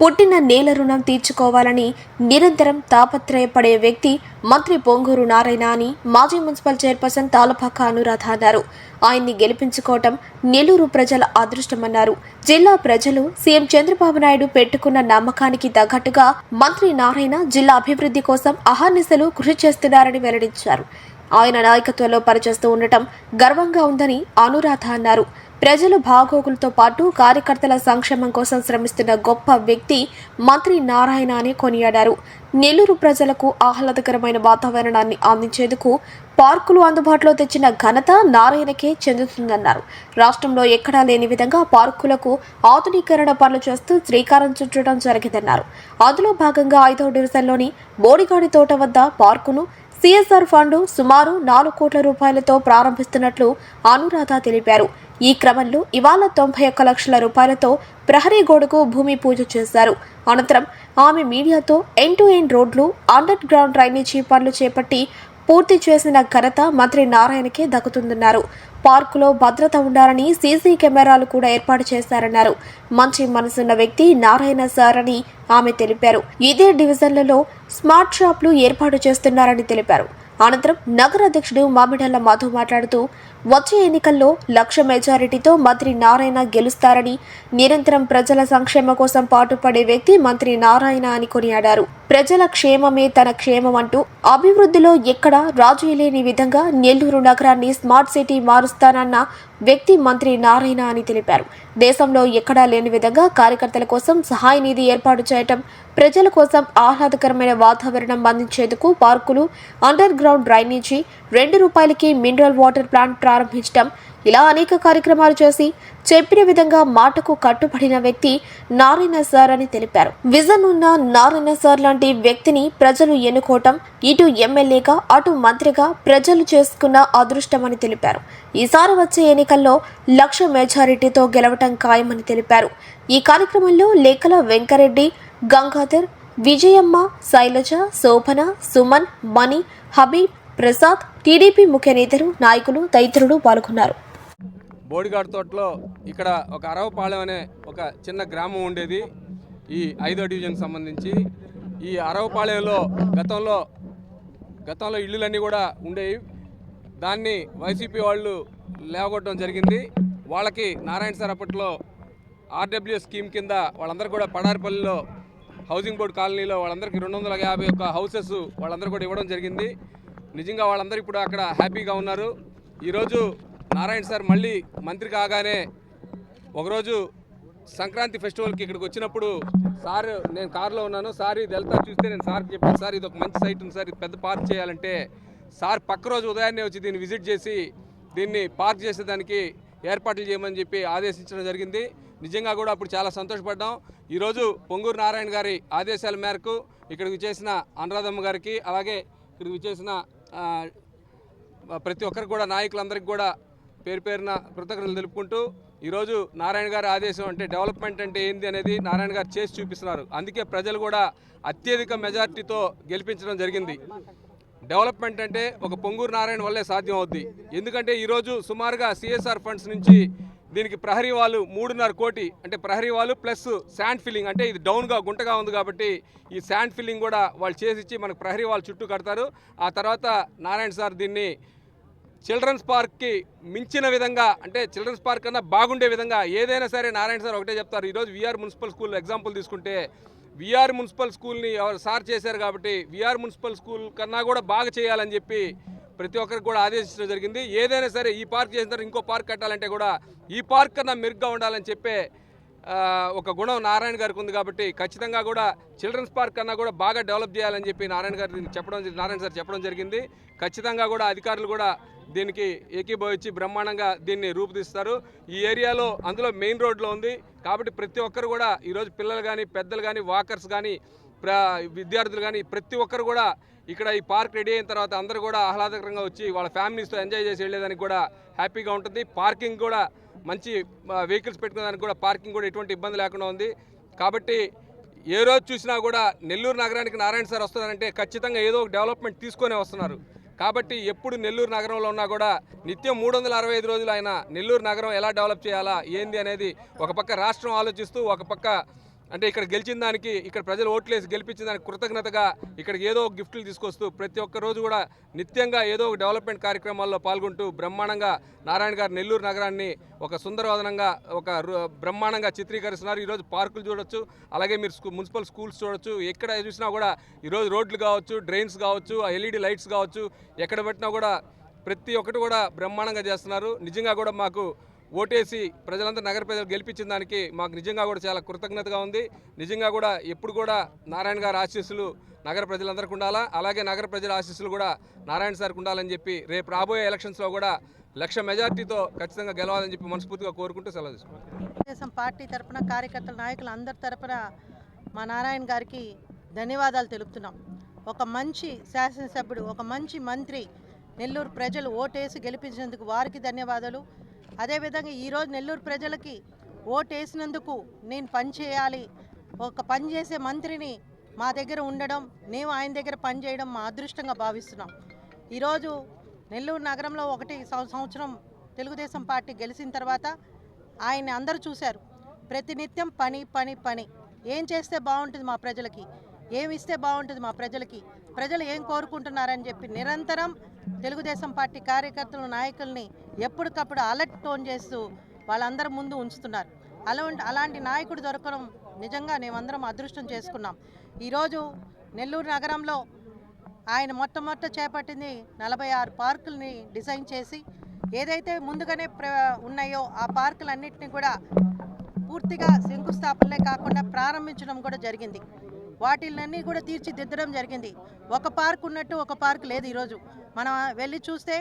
పుట్టిన నేల రుణం తీర్చుకోవాలని నిరంతరం తాపత్రయపడే వ్యక్తి మంత్రి పొంగూరు నారాయణ అని మాజీ మున్సిపల్ చైర్పర్సన్ తాలపాక అనురాధ అన్నారు. ఆయన్ని గెలిపించుకోవటం నెల్లూరు ప్రజల అదృష్టమన్నారు. జిల్లా ప్రజలు సీఎం చంద్రబాబు నాయుడు పెట్టుకున్న నమ్మకానికి తగ్గట్టుగా మంత్రి నారాయణ జిల్లా అభివృద్ధి కోసం అహర్నిశలు కృషి చేస్తున్నారని వెల్లడించారు. ఆయన నాయకత్వంలో పనిచేస్తూ ఉండటం గర్వంగా ఉందని అనురాధ అన్నారు. ప్రజల బాగోగులతో పాటు కార్యకర్తల సంక్షేమం కోసం శ్రమిస్తున్న గొప్ప వ్యక్తి మంత్రి నారాయణ అని కొనియాడారు. నెల్లూరు ప్రజలకు ఆహ్లాదకరమైన వాతావరణాన్ని అందించేందుకు పార్కులు అందుబాటులో తెచ్చిన ఘనత నారాయణకే చెందుతుందన్నారు. రాష్ట్రంలో ఎక్కడా లేని విధంగా పార్కులకు ఆధునీకరణ పనులు చేస్తూ శ్రీకారం చుట్టడం జరిగిందన్నారు. అందులో భాగంగా ఐదవ డివిజన్లోని బోడిగాడి తోట వద్ద పార్కును సిఎస్ఆర్ ఫండ్ సుమారు నాలుగు కోట్ల రూపాయలతో ప్రారంభిస్తున్నట్లు అనురాధ తెలిపారు. ఈ క్రమంలో ఇవాళ తొంభై ఒక్క లక్షల రూపాయలతో ప్రహరీ గోడకు భూమి పూజ చేశారు. అనంతరం ఆమె మీడియాతో ఎండ్ టు ఎండ్ రోడ్లు అండర్ గ్రౌండ్ డ్రైనేజీ పనులు చేపట్టి పూర్తి చేసిన ఘనత మంత్రి నారాయణకే దక్కుతుందన్నారు. పార్కులో భద్రత ఉండాలని సీసీ కెమెరాలు కూడా ఏర్పాటు చేశారన్నారు. మంచి మనసున్న వ్యక్తి నారాయణ సార్ అని ఆమె తెలిపారు. ఇదే డివిజన్లలో స్మార్ట్ షాప్లు ఏర్పాటు చేస్తున్నారని తెలిపారు. అనంతరం నగర అధ్యక్షుడు మామిడల్ల మాధవ్ మాట్లాడుతూ వచ్చే ఎన్నికల్లో లక్ష మెజారిటీతో మంత్రి నారాయణ గెలుస్తారని నిరంతరం ప్రజల సంక్షేమ కోసం పాటుపడే వ్యక్తి మంత్రి నారాయణ అని కొనియాడారు. ప్రజల క్షేమమే తన క్షేమం అంటూ అభివృద్ధిలో ఎక్కడ రాజీ లేని విధంగా నెల్లూరు నగరాన్ని స్మార్ట్ సిటీ మారుస్తానన్న వ్యక్తి మంత్రి నారాయణ అని తెలిపారు. దేశంలో ఎక్కడా లేని విధంగా కార్యకర్తల కోసం సహాయ నిధి ఏర్పాటు చేయటం ప్రజల కోసం ఆహ్లాదకరమైన వాతావరణం అందించేందుకు పార్కులు అండర్ గ్రౌండ్ డ్రైనేజీ రెండు రూపాయలకి మినరల్ వాటర్ ప్లాంట్ ప్రారంభించడం ఇలా అనేక కార్యక్రమాలు చేసి చెప్పిన విధంగా మాటకు కట్టుబడిన వ్యక్తి నారాయణ సార్ అని తెలిపారు. విజన్ ఉన్న నారాయణ సార్ లాంటి వ్యక్తిని ప్రజలు ఎన్నుకోవటం ఇటు ఎమ్మెల్యేగా అటు మంత్రిగా ప్రజలు చేసుకున్న అదృష్టమని తెలిపారు. ఈసారి వచ్చే ఎన్నికల్లో లక్ష మెజారిటీతో గెలవటం ఖాయమని తెలిపారు. ఈ కార్యక్రమంలో లేఖల వెంకరెడ్డి గంగాధర్ విజయమ్మ శైలజ శోభన సుమన్ మణి హబీబ్ ప్రసాద్ టీడీపీ ముఖ్య నేతలు నాయకులు తదితరులు పాల్గొన్నారు. బోడిగాడ్ తోటలో ఇక్కడ ఒక అరవపాలెం అనే ఒక చిన్న గ్రామం ఉండేది. ఈ ఐదో డివిజన్ సంబంధించి ఈ అరవపాలెంలో గతంలో గతంలో ఇళ్ళులన్నీ కూడా ఉండేవి. దాన్ని వైసీపీ వాళ్ళు లేవగొట్టడం జరిగింది. వాళ్ళకి నారాయణ సార్ అప్పట్లో ఆర్డబ్ల్యూ స్కీమ్ కింద వాళ్ళందరూ కూడా పడారిపల్లిలో హౌసింగ్ బోర్డు కాలనీలో వాళ్ళందరికీ రెండు వందల యాభై ఒక్క హౌసెస్ వాళ్ళందరూ కూడా ఇవ్వడం జరిగింది. నిజంగా వాళ్ళందరూ ఇప్పుడు అక్కడ హ్యాపీగా ఉన్నారు. ఈరోజు నారాయణ సార్ మళ్ళీ మంత్రి కాగానే ఒకరోజు సంక్రాంతి ఫెస్టివల్కి ఇక్కడికి వచ్చినప్పుడు సార్ నేను కారులో ఉన్నాను. సార్ ఇది వెళ్తా చూస్తే నేను సార్కి చెప్పాను. సార్ ఇది ఒక మంచి సైట్ ఉంది సార్. ఇది పెద్ద పార్క్ చేయాలంటే సార్ పక్క రోజు ఉదయాన్నే వచ్చి దీన్ని విజిట్ చేసి దీన్ని పార్క్ చేసేదానికి ఏర్పాట్లు చేయమని చెప్పి ఆదేశించడం జరిగింది. నిజంగా కూడా అప్పుడు చాలా సంతోషపడ్డాం. ఈరోజు పొంగూరు నారాయణ గారి ఆదేశాల మేరకు ఇక్కడికి చేసిన అనురాధమ్మ గారికి అలాగే ఇక్కడికి చేసిన ప్రతి ఒక్కరికి కూడా నాయకులందరికీ కూడా పేరు పేరున కృతజ్ఞతలు తెలుపుకుంటూ ఈరోజు నారాయణ గారి ఆదేశం అంటే డెవలప్మెంట్ అంటే ఏంది అనేది నారాయణ గారు చేసి చూపిస్తున్నారు. అందుకే ప్రజలు కూడా అత్యధిక మెజార్టీతో గెలిపించడం జరిగింది. డెవలప్మెంట్ అంటే ఒక పొంగూరు నారాయణ వల్లే సాధ్యం అవుద్ది ఎందుకంటే ఈరోజు సుమారుగా సిఎస్ఆర్ ఫండ్స్ నుంచి దీనికి ప్రహరీ వాళ్ళు మూడున్నర కోటి అంటే ప్రహరీ వాళ్ళు ప్లస్ శాండ్ ఫిల్లింగ్ అంటే ఇది డౌన్గా గుంటగా ఉంది కాబట్టి ఈ శాండ్ ఫిల్లింగ్ కూడా వాళ్ళు చేసిచ్చి మనకు ప్రహరీ వాళ్ళు చుట్టూ కడతారు. ఆ తర్వాత నారాయణ సార్ దీన్ని చిల్డ్రన్స్ పార్క్కి మించిన విధంగా అంటే చిల్డ్రన్స్ పార్క్ కన్నా బాగుండే విధంగా ఏదైనా సరే నారాయణ సార్ ఒకటే చెప్తారు. ఈరోజు విఆర్ మున్సిపల్ స్కూల్ ఎగ్జాంపుల్ తీసుకుంటే విఆర్ మున్సిపల్ స్కూల్ని ఎవరు సార్ చేశారు కాబట్టి విఆర్ మున్సిపల్ స్కూల్ కన్నా కూడా బాగా చేయాలని చెప్పి ప్రతి ఒక్కరికి కూడా ఆదేశించడం జరిగింది. ఏదైనా సరే ఈ పార్క్ చేసిన తర్వాత ఇంకో పార్క్ కట్టాలంటే కూడా ఈ పార్క్ కన్నా మెరుగ్గా ఉండాలని చెప్పే ఒక గుణం నారాయణ గారికి ఉంది కాబట్టి ఖచ్చితంగా కూడా చిల్డ్రన్స్ పార్క్ అన్నా కూడా బాగా డెవలప్ చేయాలని చెప్పి నారాయణ గారు చెప్పడం నారాయణ సార్ చెప్పడం జరిగింది. ఖచ్చితంగా కూడా అధికారులు కూడా దీనికి ఏకీభవించి బ్రహ్మాండంగా దీన్ని రూపుదిస్తారు. ఈ ఏరియాలో అందులో మెయిన్ రోడ్లో ఉంది కాబట్టి ప్రతి ఒక్కరు కూడా ఈరోజు పిల్లలు కానీ పెద్దలు కానీ వాకర్స్ కానీ విద్యార్థులు కానీ ప్రతి ఒక్కరు కూడా ఇక్కడ ఈ పార్క్ రెడీ అయిన తర్వాత అందరూ కూడా ఆహ్లాదకరంగా వచ్చి వాళ్ళ ఫ్యామిలీస్తో ఎంజాయ్ చేసి వెళ్ళేదానికి కూడా హ్యాపీగా ఉంటుంది. పార్కింగ్ కూడా మంచి వెహికల్స్ పెట్టుకునేదానికి కూడా పార్కింగ్ కూడా ఎటువంటి ఇబ్బంది లేకుండా ఉంది. కాబట్టి ఏ రోజు చూసినా కూడా నెల్లూరు నగరానికి నారాయణ సార్ వస్తున్నారంటే ఖచ్చితంగా ఏదో ఒక డెవలప్మెంట్ తీసుకొనే వస్తున్నారు. కాబట్టి ఎప్పుడు నెల్లూరు నగరంలో ఉన్నా కూడా నిత్యం మూడు వందల అరవై ఐదు రోజులు ఆయన నెల్లూరు నగరం ఎలా డెవలప్ చేయాలా ఏంది అనేది ఒక పక్క రాష్ట్రం ఆలోచిస్తూ ఒక పక్క అంటే ఇక్కడ గెలిచిన దానికి ఇక్కడ ప్రజలు ఓట్లేసి గెలిపించిన దానికి కృతజ్ఞతగా ఇక్కడికి ఏదో ఒక గిఫ్ట్లు తీసుకొస్తూ ప్రతి ఒక్క రోజు కూడా నిత్యంగా ఏదో ఒక డెవలప్మెంట్ కార్యక్రమాల్లో పాల్గొంటూ బ్రహ్మాండంగా నారాయణ గారు నెల్లూరు నగరాన్ని ఒక సుందరవదనంగా ఒక రు- బ్రహ్మాండంగా చిత్రీకరిస్తున్నారు. ఈరోజు పార్కులు చూడొచ్చు అలాగే మీరు స్కూ మున్సిపల్ స్కూల్స్ చూడొచ్చు ఎక్కడ చూసినా కూడా ఈరోజు రోడ్లు కావచ్చు డ్రైన్స్ కావచ్చు ఎల్ఈడి లైట్స్ కావచ్చు ఎక్కడ పెట్టినా కూడా ప్రతి ఒక్కటి కూడా బ్రహ్మాండంగా చేస్తున్నారు. నిజంగా కూడా మాకు ఓటేసి ప్రజలంతా నగర ప్రజలు గెలిపించిన దానికి మాకు నిజంగా కూడా చాలా కృతజ్ఞతగా ఉంది. నిజంగా కూడా ఎప్పుడు కూడా నారాయణ గారి ఆశీస్సులు నగర ప్రజలందరికీ ఉండాలా? అలాగే నగర ప్రజల ఆశీస్సులు కూడా నారాయణ సార్కి ఉండాలని చెప్పి రేపు రాబోయే ఎలక్షన్స్లో కూడా లక్ష మెజార్టీతో ఖచ్చితంగా గెలవాలని చెప్పి మనస్ఫూర్తిగా కోరుకుంటూ సెలవు తీసుకుంటాం తెలుగుదేశం పార్టీ తరఫున కార్యకర్తల నాయకులు అందరి తరఫున మా నారాయణ గారికి ధన్యవాదాలు తెలుపుతున్నాం. ఒక మంచి శాసనసభ్యుడు ఒక మంచి మంత్రి నెల్లూరు ప్రజలు ఓటేసి గెలిపించినందుకు వారికి ధన్యవాదాలు. అదేవిధంగా ఈరోజు నెల్లూరు ప్రజలకి ఓటేసినందుకు నేను పని చేయాలి. ఒక పని చేసే మంత్రిని మా దగ్గర ఉండడం మేము ఆయన దగ్గర పని చేయడం మా అదృష్టంగా భావిస్తున్నాం. ఈరోజు నెల్లూరు నగరంలో ఒకటి సంవత్సరం తెలుగుదేశం పార్టీ గెలిచిన తర్వాత ఆయన అందరూ చూశారు. ప్రతినిత్యం పని పని పని. ఏం చేస్తే బాగుంటుంది మా ప్రజలకి? ఏమి ఇస్తే బాగుంటుంది మా ప్రజలకి. ప్రజలు ఏం కోరుకుంటున్నారని చెప్పి నిరంతరం తెలుగుదేశం పార్టీ కార్యకర్తలు నాయకుల్ని ఎప్పటికప్పుడు అలర్ట్ టోన్ చేస్తూ వాళ్ళందరి ముందు ఉంచుతున్నారు. అలాంటి అలాంటి నాయకుడు దొరకడం నిజంగా మేమందరం అదృష్టం చేసుకున్నాం. ఈరోజు నెల్లూరు నగరంలో ఆయన మొట్టమొదట చేపట్టింది నలభై ఆరు పార్కుల్ని డిజైన్ చేసి ఏదైతే ముందుగానే ప్ర ఉన్నాయో ఆ పార్కులన్నింటినీ కూడా పూర్తిగా శంకుస్థాపనలే కాకుండా ప్రారంభించడం కూడా జరిగింది. వాటిలన్నీ కూడా తీర్చిదిద్దడం జరిగింది. ఒక పార్క్ ఉన్నట్టు ఒక పార్క్ లేదు ఈరోజు. మనం వెళ్ళి చూస్తే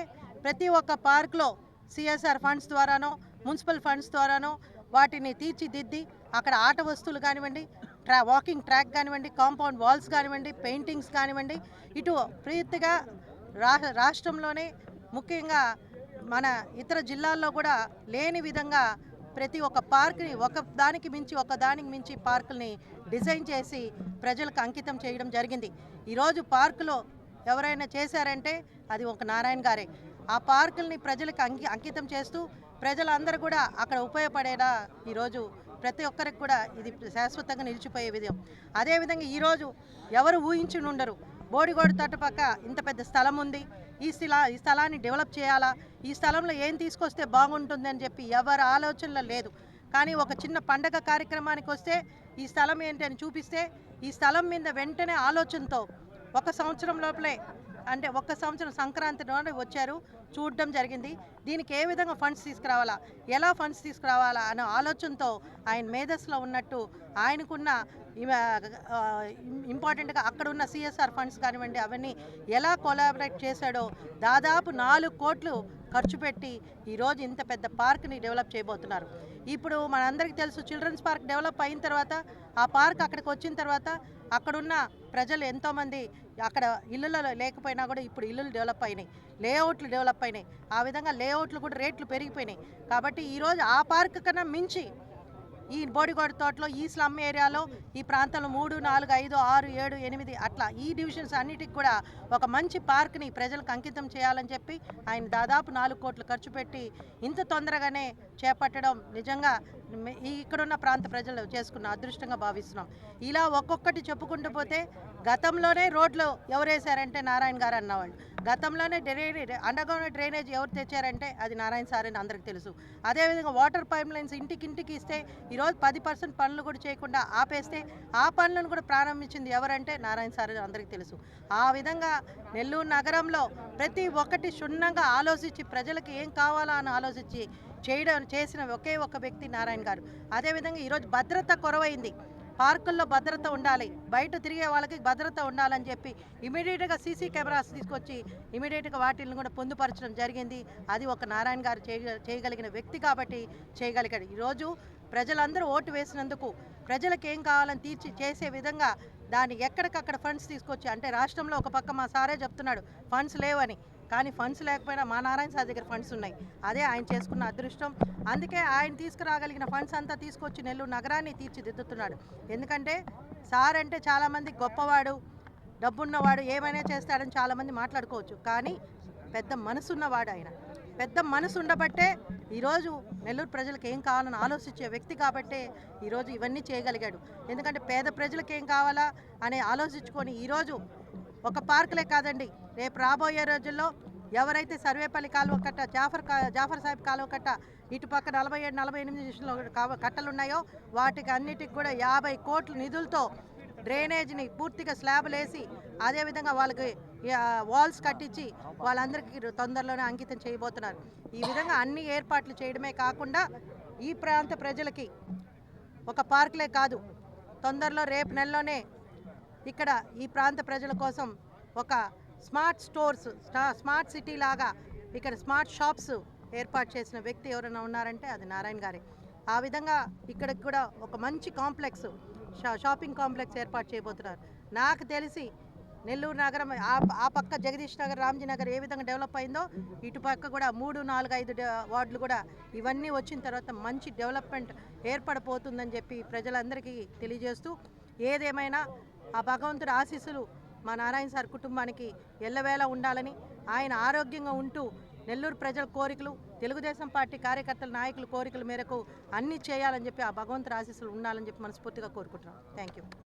ప్రతి ఒక్క పార్క్లో సిఎస్ఆర్ ఫండ్స్ ద్వారానో మున్సిపల్ ఫండ్స్ ద్వారానో వాటిని తీర్చిదిద్ది అక్కడ ఆట వస్తువులు కానివ్వండి ట్రా వాకింగ్ ట్రాక్ కానివ్వండి కాంపౌండ్ వాల్స్ కానివ్వండి పెయింటింగ్స్ కానివ్వండి ఇటు పూర్తిగా రా రాష్ట్రంలోనే ముఖ్యంగా మన ఇతర జిల్లాల్లో కూడా లేని విధంగా ప్రతి ఒక్క పార్క్ని ఒక దానికి మించి ఒక దానికి మించి పార్కుల్ని డిజైన్ చేసి ప్రజలకు అంకితం చేయడం జరిగింది. ఈరోజు పార్కులో ఎవరైనా చేశారంటే అది ఒక నారాయణ గారే. ఆ పార్కుల్ని ప్రజలకు అంకి అంకితం చేస్తూ ప్రజలందరూ కూడా అక్కడ ఉపయోగపడేలా ఈరోజు ప్రతి ఒక్కరికి కూడా ఇది శాశ్వతంగా నిలిచిపోయే విధం. అదేవిధంగా ఈరోజు ఎవరు ఊహించి ఉండరు బోడిగోడు పక్క ఇంత పెద్ద స్థలం ఉంది. ఈ స్థలా ఈ స్థలాన్ని డెవలప్ చేయాలా? ఈ స్థలంలో ఏం తీసుకొస్తే బాగుంటుంది అని చెప్పి ఎవరి ఆలోచనలో లేదు. కానీ ఒక చిన్న పండగ కార్యక్రమానికి వస్తే ఈ స్థలం ఏంటి అని చూపిస్తే ఈ స్థలం మీద వెంటనే ఆలోచనతో ఒక సంవత్సరం లోపలే అంటే ఒక్క సంవత్సరం సంక్రాంతి వచ్చారు చూడడం జరిగింది. దీనికి ఏ విధంగా ఫండ్స్ తీసుకురావాలా? ఎలా ఫండ్స్ తీసుకురావాలా అనే ఆలోచనతో ఆయన మేధస్సులో ఉన్నట్టు ఆయనకున్న ఇంపార్టెంట్గా అక్కడ ఉన్న సిఎస్ఆర్ ఫండ్స్ కానివ్వండి అవన్నీ ఎలా కొలాబరేట్ చేశాడో దాదాపు నాలుగు కోట్లు ఖర్చు పెట్టి ఈరోజు ఇంత పెద్ద పార్క్ని డెవలప్ చేయబోతున్నారు. ఇప్పుడు మనందరికీ తెలుసు చిల్డ్రన్స్ పార్క్ డెవలప్ అయిన తర్వాత ఆ పార్క్ అక్కడికి వచ్చిన తర్వాత అక్కడున్న ప్రజలు ఎంతోమంది అక్కడ ఇల్లులలో లేకపోయినా కూడా ఇప్పుడు ఇల్లులు డెవలప్ అయినాయి లేఅవుట్లు డెవలప్ అయినాయి. ఆ విధంగా లేఅవుట్లు కూడా రేట్లు పెరిగిపోయినాయి. కాబట్టి ఈరోజు ఆ పార్క్ కన్నా మించి ఈ బోడిగోడ తోటలో ఈ స్లమ్ ఏరియాలో ఈ ప్రాంతంలో మూడు నాలుగు ఐదు ఆరు ఏడు ఎనిమిది అట్లా ఈ డివిజన్స్ అన్నిటికి కూడా ఒక మంచి పార్క్ని ప్రజలకు అంకితం చేయాలని చెప్పి ఆయన దాదాపు నాలుగు కోట్లు ఖర్చు పెట్టి ఇంత తొందరగానే చేపట్టడం నిజంగా ఈ ఇక్కడున్న ప్రాంత ప్రజలు చేసుకున్న అదృష్టంగా భావిస్తున్నాం. ఇలా ఒక్కొక్కటి చెప్పుకుంటూ పోతే గతంలోనే రోడ్లు ఎవరేశారంటే నారాయణ గారు అన్నవాళ్ళు. గతంలోనే డ్రైనేజ్ అండర్గ్రౌండ్ డ్రైనేజ్ ఎవరు తెచ్చారంటే అది నారాయణ సార్ అని అందరికీ తెలుసు. అదేవిధంగా వాటర్ పైప్ లైన్స్ ఇంటికింటికి ఇస్తే ఈరోజు పది పర్సెంట్ పనులు కూడా చేయకుండా ఆపేస్తే ఆ పనులను కూడా ప్రారంభించింది ఎవరంటే నారాయణ సార్ అని అందరికీ తెలుసు. ఆ విధంగా నెల్లూరు నగరంలో ప్రతి ఒక్కటి క్షుణ్ణంగా ఆలోచించి ప్రజలకు ఏం కావాలా అని ఆలోచించి చేయడం చేసిన ఒకే ఒక వ్యక్తి నారాయణ గారు. అదేవిధంగా ఈరోజు భద్రత కొరవైంది. పార్కుల్లో భద్రత ఉండాలి. బయట తిరిగే వాళ్ళకి భద్రత ఉండాలని చెప్పి ఇమీడియట్గా సీసీ కెమెరాస్ తీసుకొచ్చి ఇమీడియట్గా వాటిని కూడా పొందుపరచడం జరిగింది. అది ఒక నారాయణ గారు చేయ చేయగలిగిన వ్యక్తి కాబట్టి చేయగలిగాడు. ఈరోజు ప్రజలందరూ ఓటు వేసినందుకు ప్రజలకు ఏం కావాలని తీర్చి చేసే విధంగా దాన్ని ఎక్కడికక్కడ ఫండ్స్ తీసుకొచ్చి అంటే రాష్ట్రంలో ఒక పక్క మా సారే చెప్తున్నాడు ఫండ్స్ లేవని. కానీ ఫండ్స్ లేకపోయినా మా నారాయణ సార్ దగ్గర ఫండ్స్ ఉన్నాయి. అదే ఆయన చేసుకున్న అదృష్టం. అందుకే ఆయన తీసుకురాగలిగిన ఫండ్స్ అంతా తీసుకొచ్చి నెల్లూరు నగరాన్ని తీర్చిదిద్దుతున్నాడు. ఎందుకంటే సార్ అంటే చాలామంది గొప్పవాడు డబ్బున్నవాడు ఏమైనా చేస్తాడని చాలామంది మాట్లాడుకోవచ్చు. కానీ పెద్ద మనసున్నవాడు ఆయన. పెద్ద మనసు ఉండబట్టే ఈరోజు నెల్లూరు ప్రజలకు ఏం కావాలని ఆలోచించే వ్యక్తి కాబట్టే ఈరోజు ఇవన్నీ చేయగలిగాడు. ఎందుకంటే పేద ప్రజలకు ఏం కావాలా అని ఆలోచించుకొని ఈరోజు ఒక పార్కులే కాదండి. రేపు రాబోయే రోజుల్లో ఎవరైతే సర్వేపల్లి కాలువ కట్ట జాఫర్ కా- జాఫర్ సాహెబ్ కాలువ కట్ట ఇటు పక్క నలభై ఏడు నలభై ఎనిమిది నిమిషంలో కట్టలు ఉన్నాయో వాటికి అన్నిటికి కూడా యాభై కోట్ల నిధులతో డ్రైనేజ్ని పూర్తిగా స్లాబ్లు వేసి అదేవిధంగా వాళ్ళకి వాల్స్ కట్టించి వాళ్ళందరికీ తొందరలోనే అంకితం చేయబోతున్నారు. ఈ విధంగా అన్ని ఏర్పాట్లు చేయడమే కాకుండా ఈ ప్రాంత ప్రజలకి ఒక పార్కులే కాదు. తొందరలో రేపు నెలలోనే ఇక్కడ ఈ ప్రాంత ప్రజల కోసం ఒక స్మార్ట్ స్టోర్స్ స్టా- స్మార్ట్ సిటీ లాగా ఇక్కడ స్మార్ట్ షాప్స్ ఏర్పాటు చేసిన వ్యక్తి ఎవరైనా ఉన్నారంటే అది నారాయణ గారే. ఆ విధంగా ఇక్కడికి కూడా ఒక మంచి కాంప్లెక్స్ షా- షాపింగ్ కాంప్లెక్స్ ఏర్పాటు చేయబోతున్నారు. నాకు తెలిసి నెల్లూరు నగరం ఆ ఆ పక్క జగదీష్ నగర్ రామ్జీ నగర్ ఏ విధంగా డెవలప్ అయిందో ఇటు పక్క కూడా మూడు నాలుగు ఐదు డ- వార్డులు కూడా ఇవన్నీ వచ్చిన తర్వాత మంచి డెవలప్మెంట్ ఏర్పడబోతుందని చెప్పి ప్రజలందరికీ తెలియజేస్తూ ఏదేమైనా ఆ భగవంతుడి ఆశీస్సులు మా నారాయణ సార్ కుటుంబానికి ఎల్లవేళ ఉండాలని ఆయన ఆరోగ్యంగా ఉంటూ నెల్లూరు ప్రజల కోరికలు తెలుగుదేశం పార్టీ కార్యకర్తల నాయకుల కోరికల మేరకు అన్ని చేయాలని చెప్పి ఆ భగవంతుడి ఆశీస్సులు ఉండాలని చెప్పి మనస్ఫూర్తిగా కోరుకుంటున్నాం. Thank you